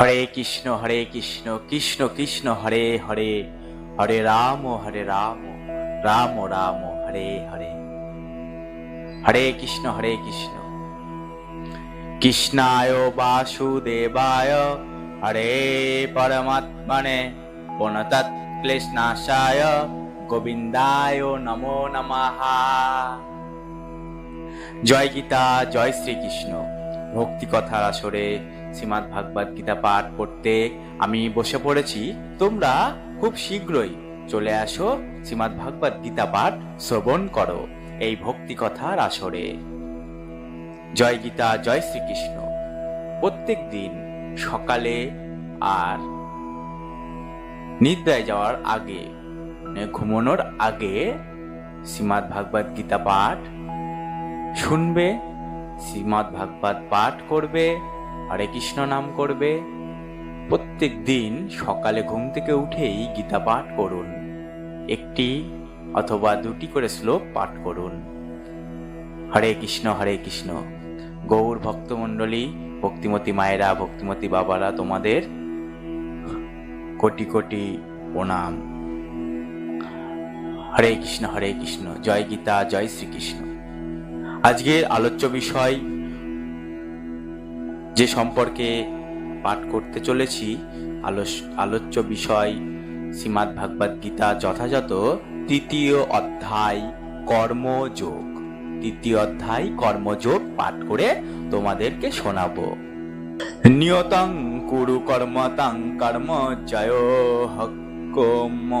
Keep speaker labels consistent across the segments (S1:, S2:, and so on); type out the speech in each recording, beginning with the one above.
S1: হরে কৃষ্ণ হরে কৃষ্ণ কৃষ্ণ কৃষ্ণ হরে হরে হরে রাম হরে রাম রাম রাম হরে হরে হরে কৃষ্ণ হরে কৃষ্ণ কৃষ্ণায় বাসুদেবায় হরে পরমাত্মনে পুনতৎ ক্লেশনাশায় গোবিন্দায় নমো নমঃ জয় গীতা জয় শ্রীকৃষ্ণ ভক্তি কথার আসরে শ্রীমাদ ভাগবত গীতা পাঠ করতে আমি বসে পড়েছি তোমরা খুব শীঘ্রই চলে আসো শ্রীমাদ ভাগবত গীতা পাঠ শ্রবণ করো এই ভক্তি কথার আসরে জয় গীতা জয় শ্রীকৃষ্ণ প্রত্যেক দিন সকালে আর নিদ্রায় যাওয়ার আগে মানে ঘুমানোর আগে শ্রীমাদ ভাগবত গীতা পাঠ শুনবে শ্রীমদ ভাগবত পাঠ করবে হরে কৃষ্ণ নাম করবে প্রত্যেক দিন সকালে ঘুম থেকে উঠেই গীতা পাঠ করুন একটি অথবা দুটি করে শ্লোক পাঠ করুন হরে কৃষ্ণ হরে কৃষ্ণ গৌর ভক্তমণ্ডলী ভক্তিমতী মায়েরা ভক্তিমতী বাবারা তোমাদের কোটি কোটি প্রণাম হরে কৃষ্ণ হরে কৃষ্ণ জয় গীতা জয় শ্রীকৃষ্ণ আজকের আলোচ্য বিষয় যে সম্পর্কে পাঠ করতে চলেছি আলোচ্য বিষয় শ্রীমাদ ভাগবত গীতা যথাযথ তৃতীয় অধ্যায় কর্মযোগ তৃতীয় অধ্যায় কর্মযোগ পাঠ করে তোমাদেরকে শোনাবো নিয়তং কুরু কর্মতাং কর্ম জয় হকম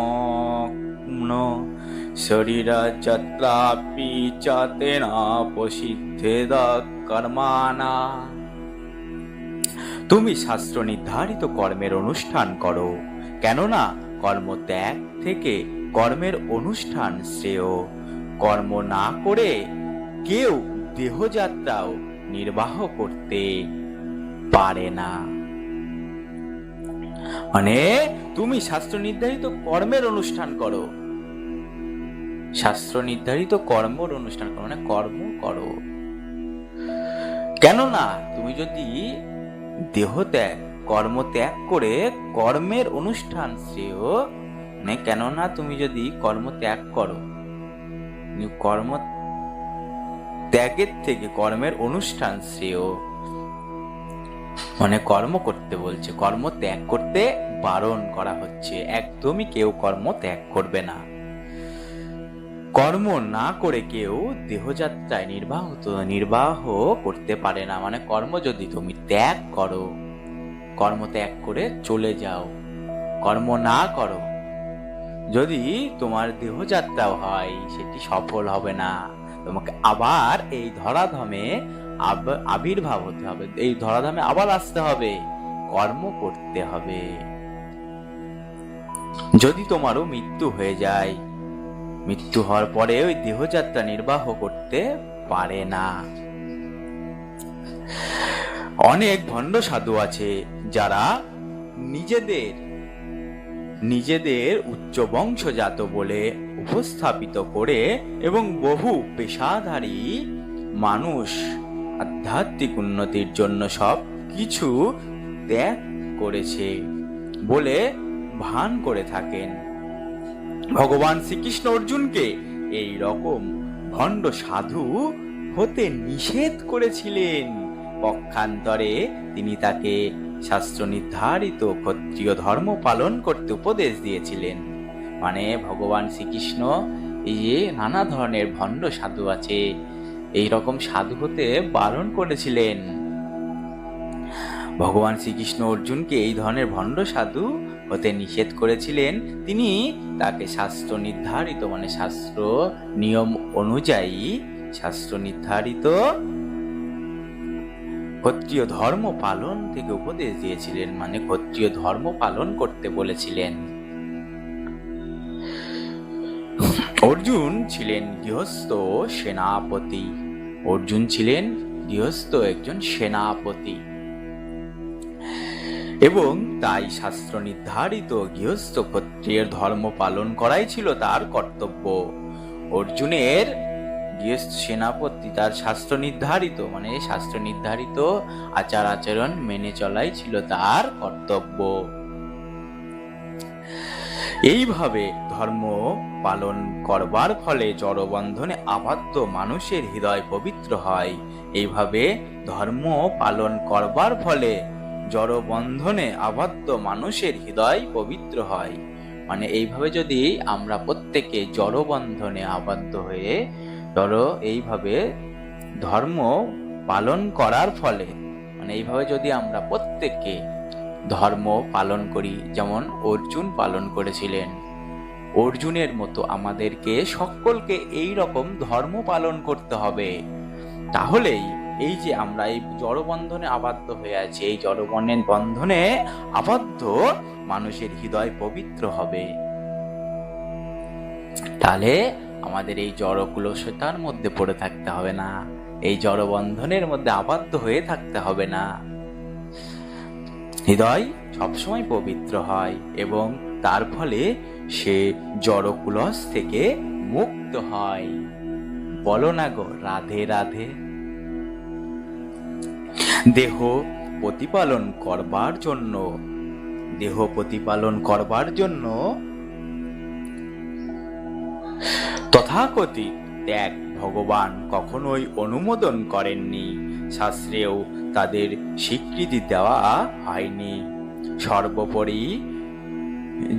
S1: शरीरचत्रापि च तेन प्रसिद्धेद কর্মানা তুমি শাস্ত্র নির্ধারিত কর্মের অনুষ্ঠান করো কেননা কর্ম ত্যাগ থেকে কর্মের অনুষ্ঠান শ্রেয় কর্ম না করে কেউ দেহযাত্রাও নির্বাহ করতে পারে না মানে তুমি শাস্ত্র নির্ধারিত কর্মের অনুষ্ঠান করো শাস্ত্র নির্ধারিত কর্মর অনুষ্ঠান করো মানে কর্ম করো কেননা তুমি যদি দেহ ত্যাগ কর্ম ত্যাগ করে কর্মের অনুষ্ঠান শ্রেয় মানে কেননা তুমি যদি কর্ম ত্যাগ করো কর্ম ত্যাগের থেকে কর্মের অনুষ্ঠান শ্রেয় মানে কর্ম করতে বলছে কর্ম ত্যাগ করতে বারণ করা হচ্ছে একদমই কেউ কর্ম ত্যাগ করবে না কর্ম না করে কেউ দেহযাত্রায় নির্বাহ নির্বাহ করতে পারে না মানে কর্ম যদি তুমি ত্যাগ করো কর্ম ত্যাগ করে চলে যাও কর্ম না করো যদি তোমার দেহযাত্রাও হয় সেটি সফল হবে না তোমাকে আবার এই ধরাধামে আবির্ভাব হতে হবে এই ধরাধামে আবার আসতে হবে কর্ম করতে হবে যদি তোমারও মৃত্যু হয়ে যায় মৃত্যু হওয়ার পরে ওই দেহযাত্রা নির্বাহ করতে পারে না অনেক ভণ্ড সাধু আছে যারা নিজেদের নিজেদের উচ্চ বংশজাত বলে উপস্থাপিত করে এবং বহু পেশাধারী মানুষ আধ্যাত্মিক উন্নতির জন্য সব কিছু ত্যাগ করেছে বলে ভান করে থাকেন ভগবান শ্রীকৃষ্ণ অর্জুনকে এই রকম ভণ্ড সাধু হতে নিষেধ করেছিলেন পক্ষান্তরে তিনি তাকে শাস্ত্র নির্ধারিত ক্ষত্রিয় ধর্ম পালন করতে উপদেশ দিয়েছিলেন মানে ভগবান শ্রীকৃষ্ণ এই যে নানা ধরনের ভণ্ড সাধু আছে এই রকম সাধু হতে বারণ করেছিলেন ভগবান শ্রীকৃষ্ণ অর্জুনকে এই ধরনের ভণ্ড সাধু হতে নিষেধ করেছিলেন তিনি তাকে শাস্ত্র নির্ধারিত মানে শাস্ত্র নিয়ম অনুযায়ী শাস্ত্র নির্ধারিত ক্ষত্রিয় ধর্ম পালন থেকে উপদেশ দিয়েছিলেন মানে ক্ষত্রিয় ধর্ম পালন করতে বলেছিলেন অর্জুন ছিলেন গৃহস্থ সেনাপতি অর্জুন ছিলেন গৃহস্থ একজন সেনাপতি এবং তাই শাস্ত্র নির্ধারিত গৃহস্থ ক্ষত্রিয়ের ধর্ম পালন করাই ছিল তার কর্তব্য অর্জুনের গৃহস্থ সেনাপতি তার শাস্ত্র নির্ধারিত মানে শাস্ত্র নির্ধারিত আচার আচরণ মেনে চলাই ছিল তার কর্তব্য এইভাবে ধর্ম পালন করবার ফলে জড়বন্ধনে আবদ্ধ মানুষের হৃদয় পবিত্র হয় এইভাবে ধর্ম পালন করবার ফলে জড়বন্ধনে আবদ্ধ মানুষের হৃদয় পবিত্র হয় মানে এইভাবে যদি আমরা প্রত্যেকে জড়বন্ধনে আবদ্ধ হয়ে ধরো এইভাবে ধর্ম পালন করার ফলে মানে এইভাবে যদি আমরা প্রত্যেককে ধর্ম পালন করি যেমন অর্জুন পালন করেছিলেন অর্জুনের মতো আমাদেরকে সকলকে এই রকম ধর্ম পালন করতে হবে তাহলেই এই যে আমরা এই জড়বন্ধনে আবদ্ধ হয়ে আছি এই জড়বন্ধনের বন্ধনে আবদ্ধ মানুষের হৃদয় পবিত্র হবে তাহলে আমাদের এই জড় কুলসতার মধ্যে পড়ে থাকতে হবে না এই জড়বন্ধনের মধ্যে আবদ্ধ হয়ে থাকতে হবে না হৃদয় সবসময় পবিত্র হয় এবং তার ফলে সে জড়কুলস থেকে মুক্ত হয় বলো না গো রাধে রাধে দেহ প্রতিপালন করবার জন্য দেহ প্রতিপালন করবার জন্য তথাকথিত ত্যাগ ভগবান কখনোই অনুমোদন করেননি শাস্ত্রেও তাদের স্বীকৃতি দেওয়া হয়নি সর্বোপরি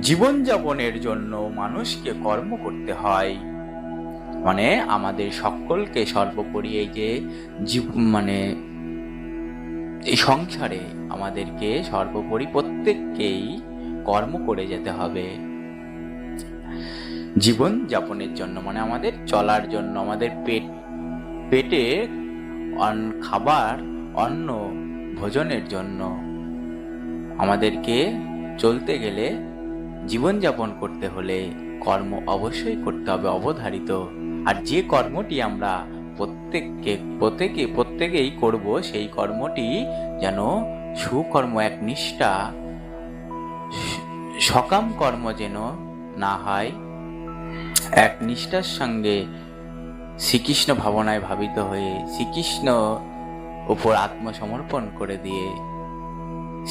S1: জীবনযাপনের জন্য মানুষকে কর্ম করতে হয় মানে আমাদের সকলকে সর্বোপরি এই যে মানে এই সংসারে আমাদেরকে সর্বোপরি প্রত্যেককেই কর্ম করে যেতে হবে জীবন যাপনের জন্য মানে আমাদের চলার জন্য আমাদের পেট পেটে খাবার অন্য ভোজনের জন্য আমাদেরকে চলতে গেলে জীবনযাপন করতে হলে কর্ম অবশ্যই করতে হবে অবধারিত আর যে কর্মটি আমরা প্রত্যেককে প্রত্যেকে প্রত্যেকেই করব সেই কর্মটি যেন সুকর্ম এক নিষ্ঠা সকাম কর্ম যেন না হয় এক নিষ্ঠার সঙ্গে শ্রীকৃষ্ণ ভাবনায় ভাবিত হয়ে শ্রীকৃষ্ণ উপর আত্মসমর্পণ করে দিয়ে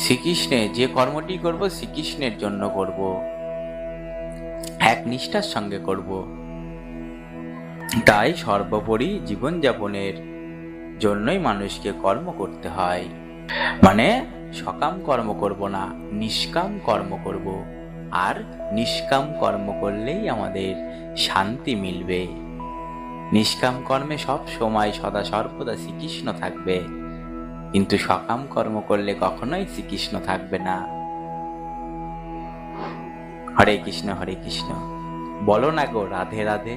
S1: শ্রীকৃষ্ণে যে কর্মটি করব শ্রীকৃষ্ণের জন্য করব এক নিষ্ঠার সঙ্গে করব তাই সর্বোপরি জীবনযাপনের জন্যই মানুষকে কর্ম করতে হয় মানে সকাম কর্ম করব না নিষ্কাম কর্ম করব আর নিষ্কাম কর্ম করলেই আমাদের শান্তি মিলবে নিষ্কাম কর্মে সব সময় সদা সর্বদা শ্রীকৃষ্ণ থাকবে কিন্তু সকাম কর্ম করলে কখনোই শ্রীকৃষ্ণ থাকবে না হরে কৃষ্ণ হরে কৃষ্ণ বলো না গো রাধে রাধে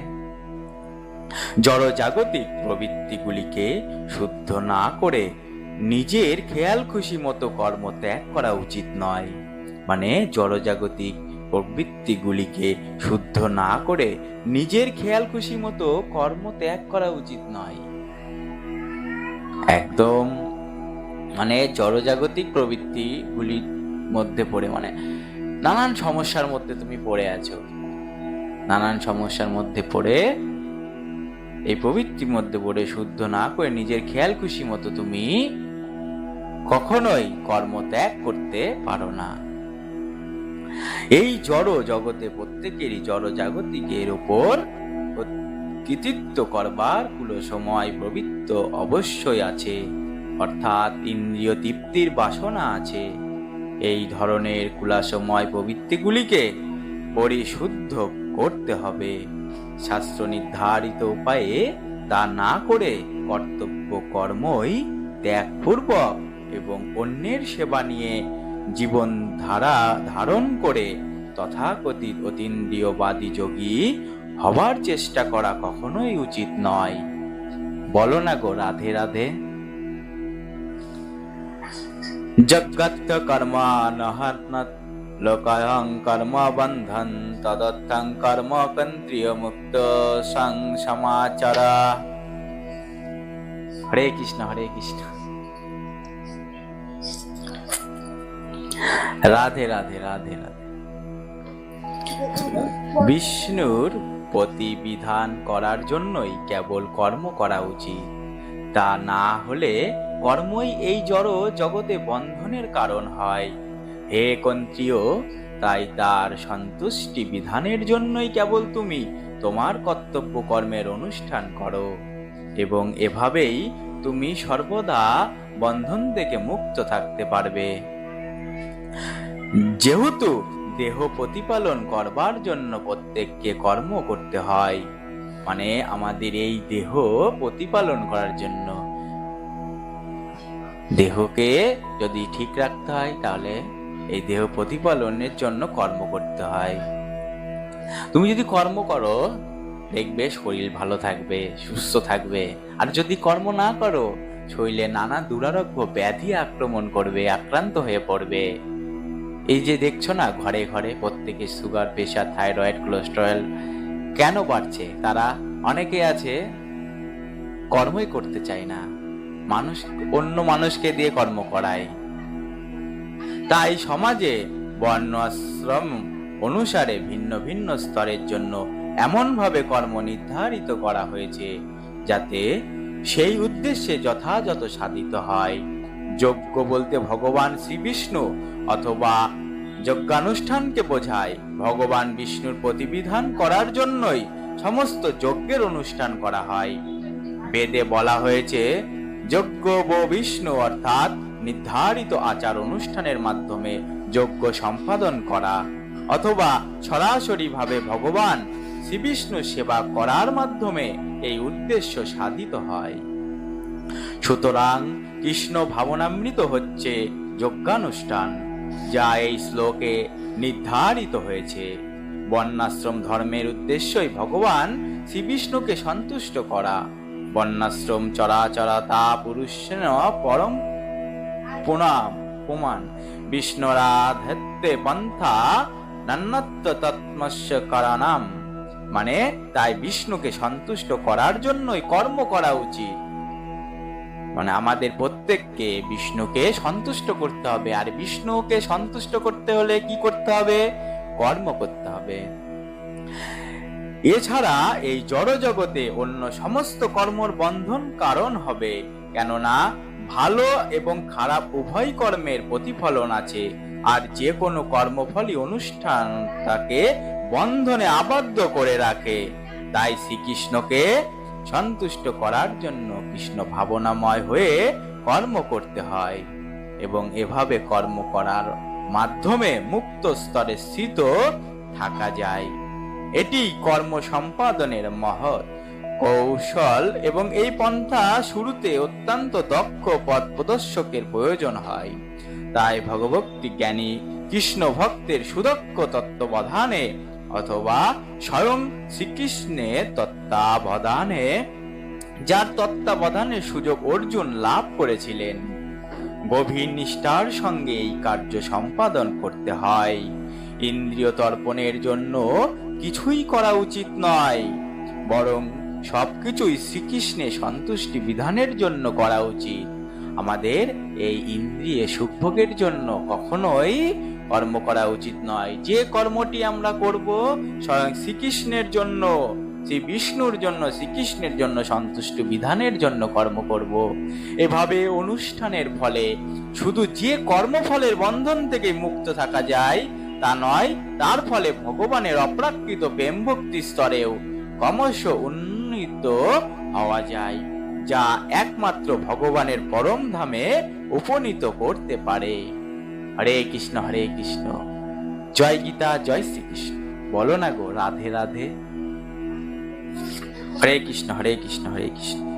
S1: জড়জাগতিক প্রবৃত্তিগুলিকে শুদ্ধ না করে নিজের খেয়াল খুশি মতো কর্ম ত্যাগ করা উচিত নয় মানে জড়জাগতিক প্রবৃত্তিগুলিকে শুদ্ধ না করে নিজের খেয়াল খুশি মতো কর্ম ত্যাগ করা উচিত নয় একদম মানে জড়জাগতিক প্রবৃত্তিগুলির মধ্যে পড়ে মানে নানান সমস্যার মধ্যে তুমি পড়ে আছো নানান সমস্যার মধ্যে পড়ে এই প্রবৃত্তির মধ্যে পড়ে শুদ্ধ না করে নিজের খেয়াল খুশি মতো তুমি কখনোই কর্ম ত্যাগ করতে পারো না এই জড় জগতে প্রত্যেকেরই জড় জাগতিকের ওপর কৃতিত্ব করবার কুলো সময় প্রবৃত্ত অবশ্যই আছে অর্থাৎ ইন্দ্রিয় তৃপ্তির বাসনা আছে এই ধরনের কুলাসময় প্রবৃত্তিগুলিকে পরিশুদ্ধ করতে হবে শাস্ত্র নির্ধারিত উপায়ে তা না করে কর্তব্য কর্মই ত্যাগপূর্বক এবং অন্যের সেবা নিয়ে জীবন ধারা ধারণ করে তথাকথিত অতীন্দ্রিয়বাদী যোগী হবার চেষ্টা করা কখনোই উচিত নয় বলো না গো রাধে রাধে জগৎ কর্মানহাত্মাত্ম লোকায়ং কর্ম বন্ধন তদর্থং কর্ম কেন্দ্রীয় মুক্ত সং সমাচার হরে কৃষ্ণ হরে কৃষ্ণ রাধে রাধে রাধে রাধে বিষ্ণুর প্রতিবিধান করার জন্যই কেবল কর্ম করা উচিত তা না হলে কর্মই এই জড় জগতে বন্ধনের কারণ হয় হে কন্ত্রীয় তাই তার সন্তুষ্টি বিধানের জন্যই কেবল তুমি তোমার কর্তব্য কর্মের অনুষ্ঠান করো এবং এভাবেই তুমি সর্বদা বন্ধন থেকে মুক্ত থাকতে পারবে যেহেতু দেহ প্রতিপালন করবার জন্য প্রত্যেককে কর্ম করতে হয় মানে আমাদের এই দেহ প্রতিপালন করার জন্য দেহকে যদি ঠিক রাখতে হয় তাহলে এই দেহ প্রতিপালনের জন্য কর্ম করতে হয় তুমি যদি কর্ম করো দেখবে শরীর ভালো থাকবে সুস্থ থাকবে আর যদি কর্ম না করো শরীরে নানা দুরারোগ্য ব্যাধি আক্রমণ করবে আক্রান্ত হয়ে পড়বে এই যে দেখছো না ঘরে ঘরে প্রত্যেকে সুগার প্রেশার থাইরয়েড কোলেস্ট্রল কেন বাড়ছে তারা অনেকে আছে কর্মই করতে চায় না মানুষ অন্য মানুষকে দিয়ে কর্ম করায় তাই সমাজে বর্ণ আশ্রম অনুসারে ভিন্ন ভিন্ন স্তরের জন্য এমনভাবে কর্ম নির্ধারিত করা হয়েছে যাতে সেই উদ্দেশ্যে যথাযথ সাধিত হয় যজ্ঞ বলতে ভগবান শ্রীবিষ্ণু অথবা যজ্ঞানুষ্ঠানকে বোঝায় ভগবান বিষ্ণুর প্রতিবিধান করার জন্যই সমস্ত যজ্ঞের অনুষ্ঠান করা হয় বেদে বলা হয়েছে যজ্ঞ ব বিষ্ণু অর্থাৎ নির্ধারিত আচার অনুষ্ঠানের মাধ্যমে যজ্ঞ সম্পাদন করা অথবা সরাসরিভাবে ভগবান শ্রীবিষ্ণু সেবা করার মাধ্যমে এই উদ্দেশ্য সাধিত হয় সুতরাং কৃষ্ণ ভাবনামৃত হচ্ছে যজ্ঞানুষ্ঠান যা এই শ্লোকে নির্ধারিত হয়েছে বন্যাশ্রম ধর্মের উদ্দেশ্যই ভগবান শ্রীবিষ্ণুকে সন্তুষ্ট করা বন্যাশ্রম চরাচরা তা পুরুষ পরম পুনাম পুমান বিষ্ণুরাধত্তে পন্থা নান্নত্ব তৎমস্য করানাম মানে তাই বিষ্ণুকে সন্তুষ্ট করার জন্যই কর্ম করা উচিত মানে আমাদের প্রত্যেককে বিষ্ণুকে সন্তুষ্ট করতে হবে আর বিষ্ণুকে সন্তুষ্ট করতে হলে কি করতে হবে কর্ম করতে হবে এছাড়া এই জড় জগতে অন্য সমস্ত কর্মর বন্ধন কারণ হবে কেননা ভালো এবং খারাপ উভয় কর্মের প্রতিফলন আছে আর যে কোনো কর্মফলই অনুষ্ঠান তাকে বন্ধনে আবদ্ধ করে রাখে তাই শ্রীকৃষ্ণকে সন্তুষ্ট করার জন্য কৃষ্ণ ভাবনাময় হয়ে কর্ম করতে হয় এবং এভাবে কর্ম করার মাধ্যমে মুক্ত স্তরে স্থিত থাকা যায় এটি কর্ম সম্পাদনের মহৎ কৌশল এবং এই পন্থা শুরুতে অত্যন্ত দক্ষ পথ প্রদর্শকের প্রয়োজন হয় তাই ভগভক্তি জ্ঞানী কৃষ্ণ ভক্তের সুদক্ষ তত্ত্বাবধানে অথবা স্বয়ং শ্রীকৃষ্ণের তত্ত্বাবধানে যার তত্ত্বাবধানে সুযোগ অর্জুন লাভ করেছিলেন গভীর নিষ্ঠার সঙ্গে এই কার্য সম্পাদন করতে হয় ইন্দ্রিয় তর্পণের জন্য কিছুই করা উচিত নয় বরং সবকিছুই শ্রীকৃষ্ণে সন্তুষ্টি বিধানের জন্য করা উচিত আমাদের এই ইন্দ্রিয় সুখভোগের জন্য কখনোই কর্ম করা উচিত নয় যে কর্মটি আমরা করব স্বয়ং শ্রীকৃষ্ণের জন্য শ্রী বিষ্ণুর জন্য শ্রীকৃষ্ণের জন্য সন্তুষ্ট বিধানের জন্য কর্ম করব এভাবে অনুষ্ঠানের ফলে শুধু যে কর্মফলের বন্ধন থেকে মুক্ত থাকা যায় তা নয় তার ফলে ভগবানের অপ্রাকৃত প্রেম ভক্তি স্তরেও ক্রমশ উন্নত নৃত্য হওয়া যায় যা একমাত্র ভগবানের পরম ধামে উপনীত করতে পারে হরে কৃষ্ণ হরে কৃষ্ণ জয় গীতা জয় শ্রীকৃষ্ণ বলো না গো রাধে রাধে হরে কৃষ্ণ হরে কৃষ্ণ হরে কৃষ্ণ